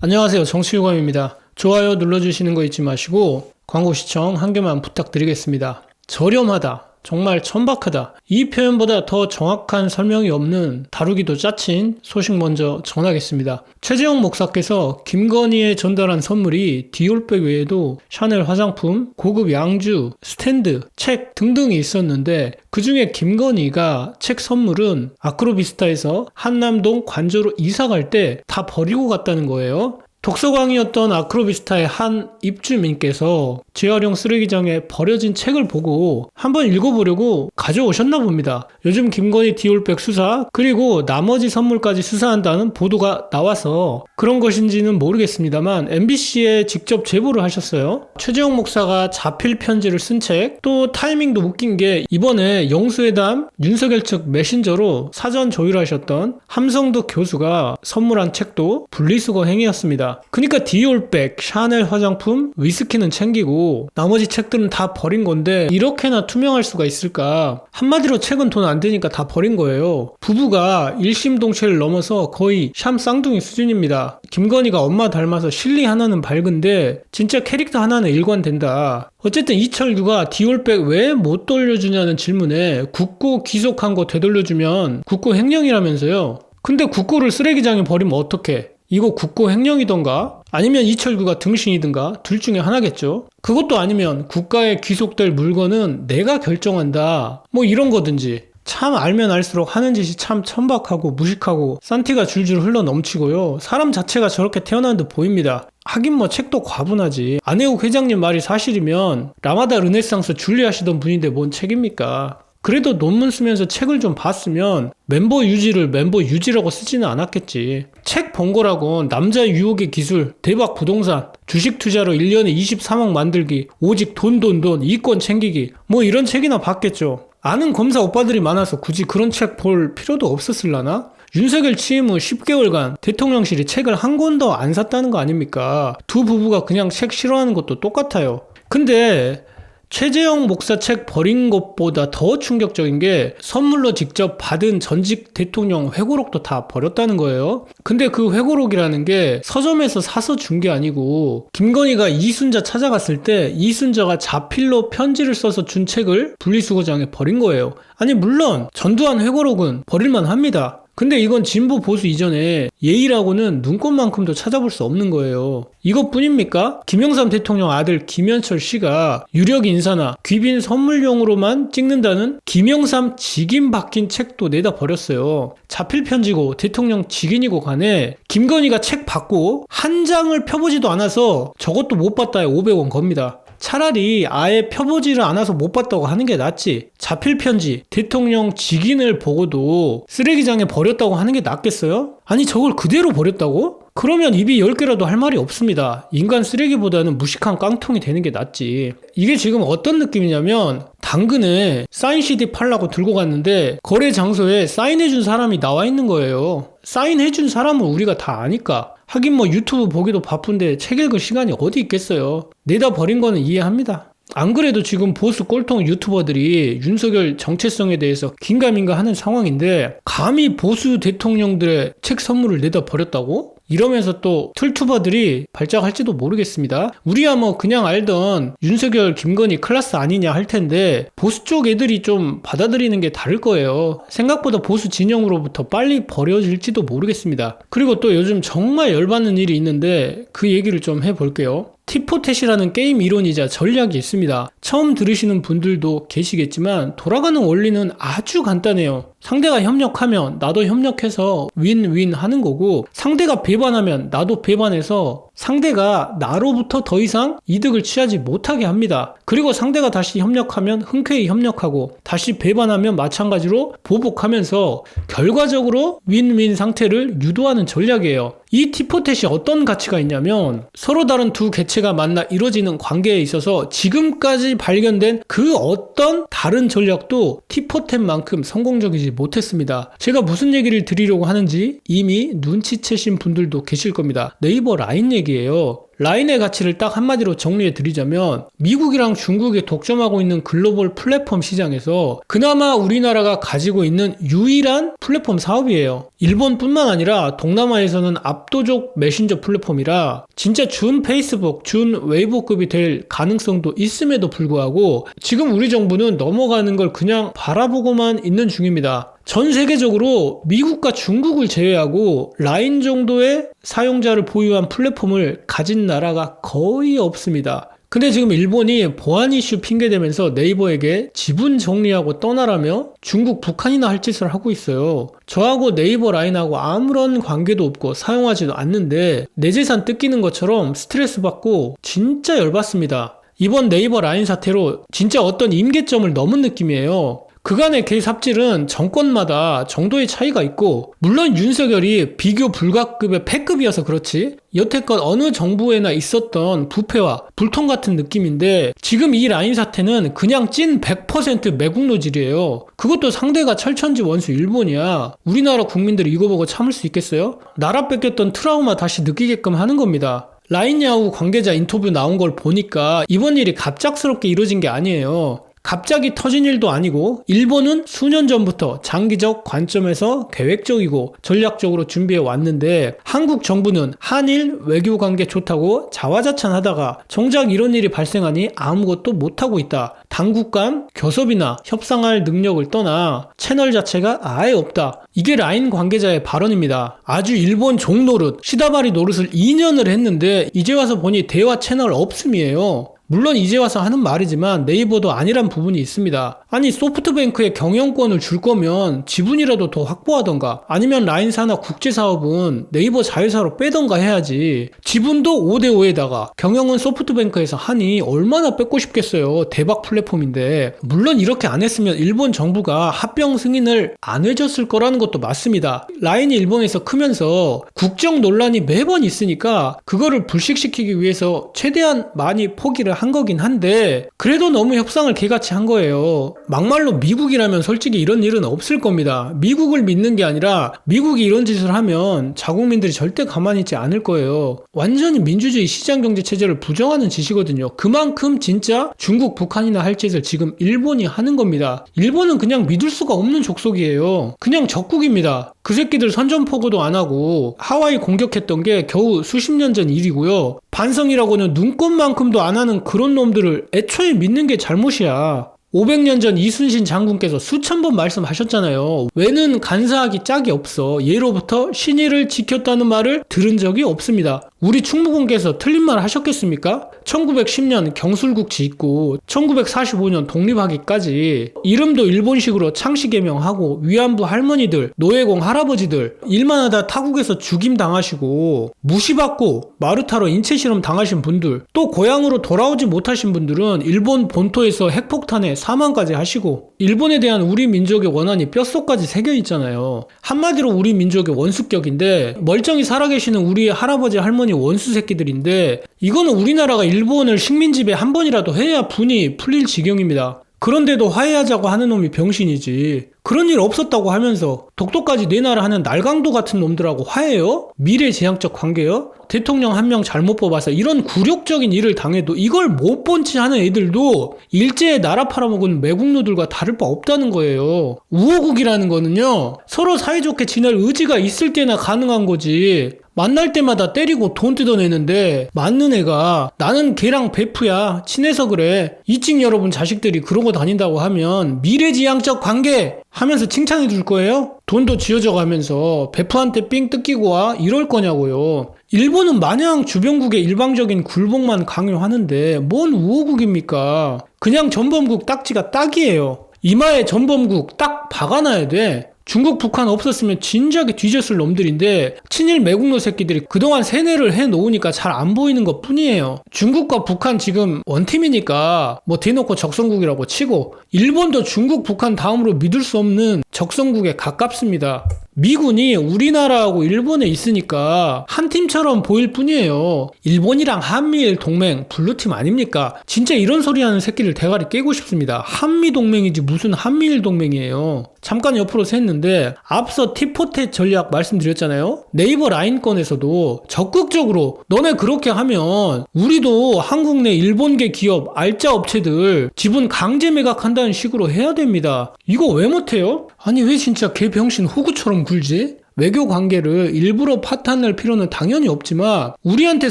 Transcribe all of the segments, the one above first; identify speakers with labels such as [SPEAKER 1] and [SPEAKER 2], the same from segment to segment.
[SPEAKER 1] 안녕하세요. 정치유감입니다. 좋아요 눌러주시는 거 잊지 마시고 광고 시청 한 개만 부탁드리겠습니다. 저렴하다. 정말 천박하다. 이 표현보다 더 정확한 설명이 없는 다루기도 짜친 소식 먼저 전하겠습니다. 최재형 목사께서 김건희에 전달한 선물이 디올백 외에도 샤넬 화장품, 고급 양주, 스탠드, 책 등등이 있었는데 그 중에 김건희가 책 선물은 아크로비스타에서 한남동 관저로 이사 갈 때 다 버리고 갔다는 거예요. 독서광이었던 아크로비스타의 한 입주민께서 재활용 쓰레기장에 버려진 책을 보고 한번 읽어보려고 가져오셨나 봅니다. 요즘 김건희 디올백 수사 그리고 나머지 선물까지 수사한다는 보도가 나와서 그런 것인지는 모르겠습니다만 MBC에 직접 제보를 하셨어요. 최재형 목사가 자필 편지를 쓴 책 또 타이밍도 웃긴 게 이번에 영수회담 윤석열 측 메신저로 사전 조율하셨던 함성도 교수가 선물한 책도 분리수거 행위였습니다. 그러니까 디올백, 샤넬 화장품, 위스키는 챙기고 나머지 책들은 다 버린 건데 이렇게나 투명할 수가 있을까? 한마디로 책은 돈 안 되니까 다 버린 거예요. 부부가 일심동체를 넘어서 거의 샴 쌍둥이 수준입니다. 김건희가 엄마 닮아서 실리 하나는 밝은데 진짜 캐릭터 하나는 일관된다. 어쨌든 이철규가 디올백 왜 못 돌려주냐는 질문에 국고 귀속한 거 되돌려주면 국고 횡령이라면서요. 근데 국고를 쓰레기장에 버리면 어떡해? 이거 국고 횡령이던가 아니면 이철규가 등신이든가 둘 중에 하나겠죠. 그것도 아니면 국가에 귀속될 물건은 내가 결정한다. 뭐 이런 거든지. 참 알면 알수록 하는 짓이 참 천박하고 무식하고 산티가 줄줄 흘러 넘치고요. 사람 자체가 저렇게 태어난 듯 보입니다. 하긴 뭐 책도 과분하지. 안혜욱 회장님 말이 사실이면 라마다 르네상스 줄리 하시던 분인데 뭔 책입니까? 그래도 논문 쓰면서 책을 좀 봤으면 멤버 유지를 멤버 유지라고 쓰지는 않았겠지. 책본 거라고 남자 유혹의 기술, 대박 부동산, 주식 투자로 1년에 23억 만들기, 오직 돈 돈 돈, 이권 챙기기, 뭐 이런 책이나 봤겠죠. 아는 검사 오빠들이 많아서 굳이 그런 책 볼 필요도 없었을라나? 윤석열 취임 후 10개월간 대통령실이 책을 한 권도 안 샀다는 거 아닙니까? 두 부부가 그냥 책 싫어하는 것도 똑같아요. 근데 최재형 목사 책 버린 것보다 더 충격적인 게 선물로 직접 받은 전직 대통령 회고록도 다 버렸다는 거예요. 근데 그 회고록이라는 게 서점에서 사서 준 게 아니고 김건희가 이순자 찾아갔을 때 이순자가 자필로 편지를 써서 준 책을 분리수거장에 버린 거예요. 아니 물론 전두환 회고록은 버릴만 합니다. 근데 이건 진보 보수 이전에 예의라고는 눈꽃만큼도 찾아볼 수 없는 거예요. 이것뿐입니까? 김영삼 대통령 아들 김현철 씨가 유력 인사나 귀빈 선물용으로만 찍는다는 김영삼 직인 박힌 책도 내다 버렸어요. 자필 편지고 대통령 직인이고 간에 김건희가 책 받고 한 장을 펴보지도 않아서 저것도 못 봤다에 500원 겁니다. 차라리 아예 펴보지를 않아서 못 봤다고 하는 게 낫지. 자필 편지, 대통령 직인을 보고도 쓰레기장에 버렸다고 하는 게 낫겠어요? 아니, 저걸 그대로 버렸다고? 그러면 입이 10개라도 할 말이 없습니다. 인간 쓰레기보다는 무식한 깡통이 되는 게 낫지. 이게 지금 어떤 느낌이냐면, 당근에 사인 CD 팔라고 들고 갔는데, 거래 장소에 사인해준 사람이 나와 있는 거예요. 사인해준 사람은 우리가 다 아니까. 하긴 뭐 유튜브 보기도 바쁜데 책 읽을 시간이 어디 있겠어요. 내다 버린 거는 이해합니다. 안 그래도 지금 보수 꼴통 유튜버들이 윤석열 정체성에 대해서 긴가민가 하는 상황인데 감히 보수 대통령들의 책 선물을 내다 버렸다고? 이러면서 또 툴투버들이 발작할지도 모르겠습니다. 우리야 뭐 그냥 알던 윤석열, 김건희 클라스 아니냐 할 텐데 보수 쪽 애들이 좀 받아들이는 게 다를 거예요. 생각보다 보수 진영으로부터 빨리 버려질지도 모르겠습니다. 그리고 또 요즘 정말 열받는 일이 있는데 그 얘기를 좀 해볼게요. 티포텟이라는 게임 이론이자 전략이 있습니다. 처음 들으시는 분들도 계시겠지만 돌아가는 원리는 아주 간단해요. 상대가 협력하면 나도 협력해서 윈윈 하는 거고 상대가 배반하면 나도 배반해서 상대가 나로부터 더 이상 이득을 취하지 못하게 합니다. 그리고 상대가 다시 협력하면 흔쾌히 협력하고 다시 배반하면 마찬가지로 보복하면서 결과적으로 윈윈 상태를 유도하는 전략이에요. 이 티포텟이 어떤 가치가 있냐면 서로 다른 두 개체가 만나 이루어지는 관계에 있어서 지금까지 발견된 그 어떤 다른 전략도 티포텟만큼 성공적이 지 못했습니다. 제가 무슨 얘기를 드리려고 하는지 이미 눈치채신 분들도 계실 겁니다. 네이버 라인 얘기예요. 라인의 가치를 딱 한마디로 정리해 드리자면 미국이랑 중국이 독점하고 있는 글로벌 플랫폼 시장에서 그나마 우리나라가 가지고 있는 유일한 플랫폼 사업이에요. 일본뿐만 아니라 동남아에서는 압도적 메신저 플랫폼이라 진짜 준 페이스북, 준 웨이보급이 될 가능성도 있음에도 불구하고 지금 우리 정부는 넘어가는 걸 그냥 바라보고만 있는 중입니다. 전 세계적으로 미국과 중국을 제외하고 라인 정도의 사용자를 보유한 플랫폼을 가진 나라가 거의 없습니다. 근데 지금 일본이 보안 이슈 핑계대면서 네이버에게 지분 정리하고 떠나라며 중국, 북한이나 할 짓을 하고 있어요. 저하고 네이버 라인하고 아무런 관계도 없고 사용하지도 않는데 내 재산 뜯기는 것처럼 스트레스 받고 진짜 열받습니다. 이번 네이버 라인 사태로 진짜 어떤 임계점을 넘은 느낌이에요. 그간의 개입 삽질은 정권마다 정도의 차이가 있고 물론 윤석열이 비교 불가급의 패급이어서 그렇지 여태껏 어느 정부에나 있었던 부패와 불통 같은 느낌인데 지금 이 라인 사태는 그냥 찐 100% 매국 노질이에요. 그것도 상대가 철천지 원수 일본이야. 우리나라 국민들이 이거 보고 참을 수 있겠어요? 나라 뺏겼던 트라우마 다시 느끼게끔 하는 겁니다. 라인 야후 관계자 인터뷰 나온 걸 보니까 이번 일이 갑작스럽게 이루어진 게 아니에요. 갑자기 터진 일도 아니고 일본은 수년 전부터 장기적 관점에서 계획적이고 전략적으로 준비해 왔는데 한국 정부는 한일 외교 관계 좋다고 자화자찬하다가 정작 이런 일이 발생하니 아무것도 못하고 있다. 당국 간 교섭이나 협상할 능력을 떠나 채널 자체가 아예 없다. 이게 라인 관계자의 발언입니다. 아주 일본 종노릇, 시다바리 노릇을 2년을 했는데 이제 와서 보니 대화 채널 없음이에요. 물론 이제 와서 하는 말이지만 네이버도 아니란 부분이 있습니다. 아니 소프트뱅크에 경영권을 줄 거면 지분이라도 더 확보하던가 아니면 라인사나 국제사업은 네이버 자회사로 빼던가 해야지 지분도 5대5에다가 경영은 소프트뱅크에서 하니 얼마나 뺏고 싶겠어요. 대박 플랫폼인데 물론 이렇게 안 했으면 일본 정부가 합병 승인을 안 해줬을 거라는 것도 맞습니다. 라인이 일본에서 크면서 국정 논란이 매번 있으니까 그거를 불식시키기 위해서 최대한 많이 포기를 한 거긴 한데 그래도 너무 협상을 개같이 한 거예요. 막말로 미국이라면 솔직히 이런 일은 없을 겁니다. 미국을 믿는 게 아니라 미국이 이런 짓을 하면 자국민들이 절대 가만히 있지 않을 거예요. 완전히 민주주의 시장 경제 체제를 부정하는 짓이거든요. 그만큼 진짜 중국, 북한이나 할 짓을 지금 일본이 하는 겁니다. 일본은 그냥 믿을 수가 없는 족속이에요. 그냥 적국입니다. 그 새끼들 선전포고도 안 하고 하와이 공격했던 게 겨우 수십 년 전 일이고요. 반성이라고는 눈꽃만큼도 안 하는 그런 놈들을 애초에 믿는 게 잘못이야. 500년 전 이순신 장군께서 수천 번 말씀하셨잖아요. 왜는 간사하기 짝이 없어. 예로부터 신의를 지켰다는 말을 들은 적이 없습니다. 우리 충무공께서 틀린 말 하셨겠습니까? 1910년 경술국 짓고 1945년 독립하기까지 이름도 일본식으로 창씨 개명하고 위안부 할머니들, 노예공 할아버지들 일만 하다 타국에서 죽임 당하시고 무시받고 마루타로 인체 실험 당하신 분들 또 고향으로 돌아오지 못하신 분들은 일본 본토에서 핵폭탄에 사망까지 하시고 일본에 대한 우리 민족의 원한이 뼛속까지 새겨 있잖아요. 한마디로 우리 민족의 원수격인데 멀쩡히 살아계시는 우리 할아버지 할머니 원수 새끼들인데 이거는 우리나라가 일본을 식민지배 한 번이라도 해야 분이 풀릴 지경입니다. 그런데도 화해하자고 하는 놈이 병신이지. 그런 일 없었다고 하면서 독도까지 내놔라 하는 날강도 같은 놈들하고 화해요? 미래지향적 관계요? 대통령 한 명 잘못 뽑아서 이런 굴욕적인 일을 당해도 이걸 못 본치 하는 애들도 일제에 나라 팔아먹은 매국노들과 다를 바 없다는 거예요. 우호국이라는 거는요, 서로 사이좋게 지낼 의지가 있을 때나 가능한 거지. 만날 때마다 때리고 돈 뜯어내는데 맞는 애가 나는 걔랑 베프야 친해서 그래 이찍 여러분 자식들이 그러고 다닌다고 하면 미래지향적 관계 하면서 칭찬해 줄 거예요? 돈도 쥐어져 가면서 베프한테 삥 뜯기고 와 이럴 거냐고요. 일본은 마냥 주변국의 일방적인 굴복만 강요하는데 뭔 우호국입니까? 그냥 전범국 딱지가 딱이에요. 이마에 전범국 딱 박아놔야 돼 중국, 북한 없었으면 진작에 뒤졌을 놈들인데 친일 매국노 새끼들이 그동안 세뇌를 해 놓으니까 잘 안 보이는 것 뿐이에요. 중국과 북한 지금 원팀이니까 뭐 대놓고 적성국이라고 치고 일본도 중국, 북한 다음으로 믿을 수 없는 적성국에 가깝습니다. 미군이 우리나라하고 일본에 있으니까 한 팀처럼 보일 뿐이에요. 일본이랑 한미일 동맹 블루팀 아닙니까? 진짜 이런 소리 하는 새끼를 대가리 깨고 싶습니다. 한미 동맹이지 무슨 한미일 동맹이에요. 잠깐 옆으로 샜는데 앞서 티포테 전략 말씀드렸잖아요. 네이버 라인권에서도 적극적으로 너네 그렇게 하면 우리도 한국 내 일본계 기업 알짜 업체들 지분 강제 매각한다는 식으로 해야 됩니다. 이거 왜 못해요? 아니 왜 진짜 개 병신 호구처럼 굴지? 외교 관계를 일부러 파탄낼 필요는 당연히 없지만 우리한테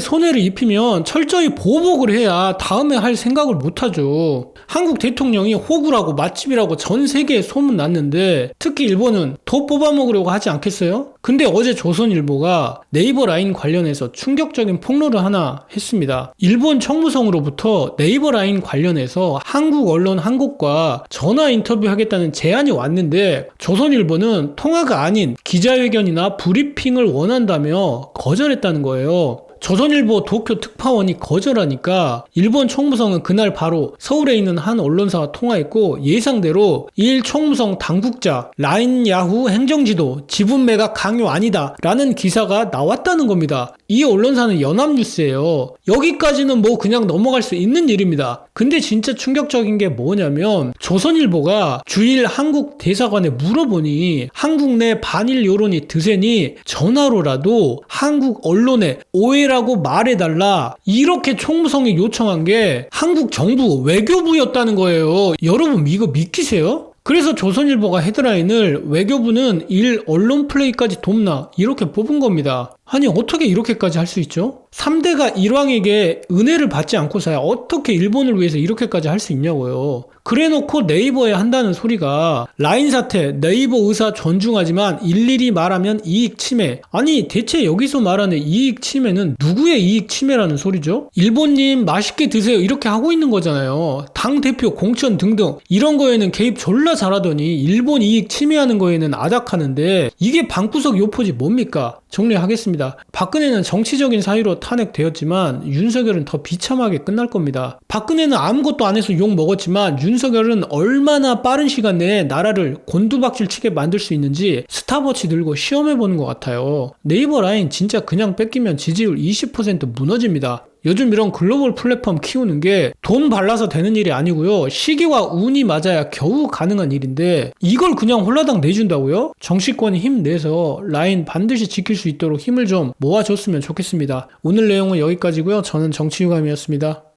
[SPEAKER 1] 손해를 입히면 철저히 보복을 해야 다음에 할 생각을 못하죠. 한국 대통령이 호구라고 맛집이라고 전 세계에 소문 났는데 특히 일본은 더 뽑아먹으려고 하지 않겠어요? 근데 어제 조선일보가 네이버 라인 관련해서 충격적인 폭로를 하나 했습니다. 일본 청무성으로부터 네이버 라인 관련해서 한국 언론 한 곳과 전화 인터뷰하겠다는 제안이 왔는데 조선일보는 통화가 아닌 기자회견 이나 브리핑을 원한다며 거절했다는 거예요. 조선일보 도쿄 특파원이 거절하니까 일본 총무성은 그날 바로 서울에 있는 한 언론사와 통화했고 예상대로 일 총무성 당국자 라인 야후 행정지도 지분 매각 강요 아니다 라는 기사가 나왔다는 겁니다. 이 언론사는 연합뉴스예요. 여기까지는 뭐 그냥 넘어갈 수 있는 일입니다. 근데 진짜 충격적인 게 뭐냐면 조선일보가 주일 한국 대사관에 물어보니 한국 내 반일 여론이 드세니 전화로라도 한국 언론에 오해 라고 말해달라 이렇게 총무성이 요청한 게 한국 정부 외교부였다는 거예요. 여러분 이거 믿기세요? 그래서 조선일보가 헤드라인을 외교부는 일 언론 플레이까지 돕나 이렇게 뽑은 겁니다. 아니 어떻게 이렇게까지 할 수 있죠? 3대가 일왕에게 은혜를 받지 않고서야 어떻게 일본을 위해서 이렇게까지 할 수 있냐고요. 그래놓고 네이버에 한다는 소리가 라인 사태 네이버 의사 존중하지만 일일이 말하면 이익 침해 아니 대체 여기서 말하는 이익 침해는 누구의 이익 침해라는 소리죠? 일본님 맛있게 드세요 이렇게 하고 있는 거잖아요 당 대표 공천 등등 이런 거에는 개입 졸라 잘하더니 일본 이익 침해하는 거에는 아닥하는데 이게 방구석 요포지 뭡니까? 정리하겠습니다. 박근혜는 정치적인 사유로 탄핵되었지만 윤석열은 더 비참하게 끝날 겁니다. 박근혜는 아무것도 안 해서 욕 먹었지만 윤석열은 얼마나 빠른 시간 내에 나라를 곤두박질 치게 만들 수 있는지 스탑워치 들고 시험해보는 것 같아요. 네이버 라인 진짜 그냥 뺏기면 지지율 20% 무너집니다. 요즘 이런 글로벌 플랫폼 키우는 게 돈 발라서 되는 일이 아니고요. 시기와 운이 맞아야 겨우 가능한 일인데 이걸 그냥 홀라당 내준다고요? 정치권이 힘내서 라인 반드시 지킬 수 있도록 힘을 좀 모아줬으면 좋겠습니다. 오늘 내용은 여기까지고요. 저는 정치유감이었습니다.